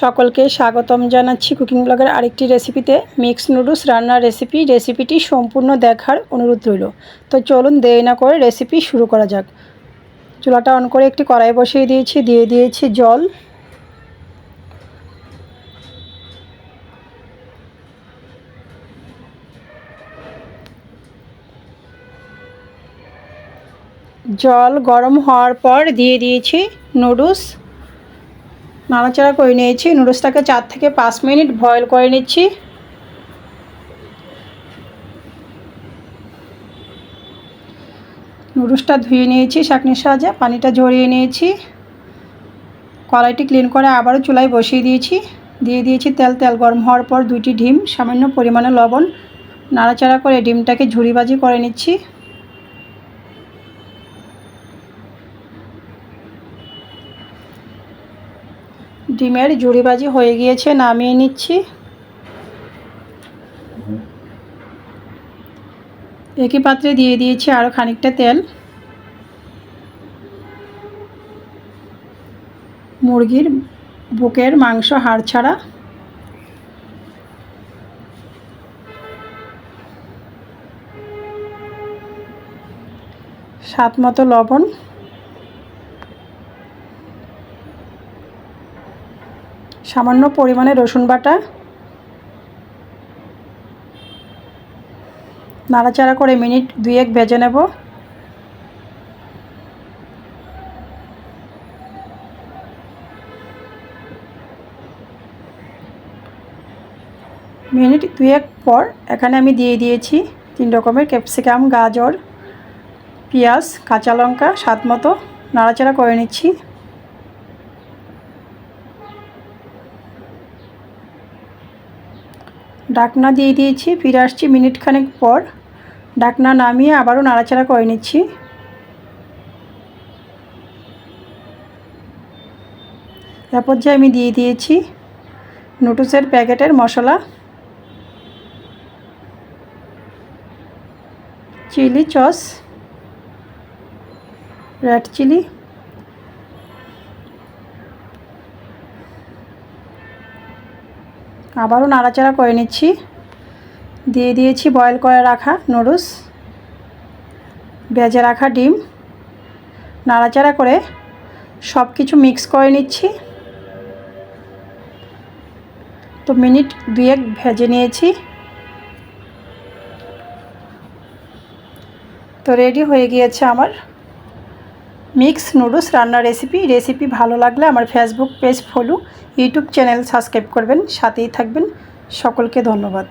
সকলকে স্বাগতম জানাচ্ছি কুকিং ব্লগের আরেকটি রেসিপিতে। মিক্স নুডলস রান্নার রেসিপি, রেসিপিটি সম্পূর্ণ দেখার অনুরোধ রইল। তো চলুন দেরি না করে রেসিপি শুরু করা যাক। চুলাটা অন করে একটি কড়াই বসিয়ে দিয়েছি, দিয়ে দিয়েছি জল। জল গরম হওয়ার পর দিয়ে দিয়েছি নুডলস। নাড়াচাড়া করে নিয়েছি। নুডলসটাকে চার থেকে পাঁচ মিনিট বয়েল করে নিচ্ছি। নুডলসটা ধুয়ে নিয়েছি শাকনির সাহায্যে, পানিটা ঝরিয়ে নিয়েছি। কড়াইটি ক্লিন করে আবারও চুলায় বসিয়ে দিয়েছি। দিয়ে দিয়েছি তেল। তেল গরম হওয়ার পর দুইটি ডিম, সামান্য পরিমাণে লবণ। নাড়াচাড়া করে ডিমটাকে ঝুড়িবাজি করে নিচ্ছি। ডিমের জুড়িবাজি হয়ে গিয়েছে, নামিয়ে নিচ্ছি। একই পাত্রে দিয়ে দিয়েছি আরও খানিকটা তেল। মুরগির বুকের মাংস হাড় ছাড়া। স্বাদ মতো লবণ। সামান্য পরিমাণে রসুন বাটা, নাড়াচাড়া করে মিনিট দুয়েক ভেজে নেব। মিনিট দুয়েক পর এখানে আমি দিয়ে দিয়েছি তিন রকমের ক্যাপসিকাম, গাজর, পেঁয়াজ, কাঁচা লঙ্কা, স্বাদ মতো। নাড়াচাড়া করে নিচ্ছি। ডাকনা দিয়ে দিয়েছি, ফিরে আসছি মিনিট খানেক পর। ডাকনা নামিয়ে আবারও নাড়াচাড়া করে নিচ্ছি। তারপর যে আমি দিয়ে দিয়েছি নুডলসের প্যাকেটের মশলা, চিলি চস, রেড চিলি আবারও নাড়াচাড়া করে নিচ্ছি। দিয়ে দিয়েছি বয়েল করে রাখা নুডলস ভেজে রাখা ডিম। নাড়াচাড়া করে সব কিছু মিক্স করে নিচ্ছি। তো মিনিট দুয়েক ভেজে নিয়েছি। তো রেডি হয়ে গিয়েছে আমার মিক্স নুডলস রান্নার রেসিপি রেসিপি ভালো লাগলে আমার Facebook page follow YouTube channel subscribe করবেন, সাথেই থাকবেন। সকলকে ধন্যবাদ।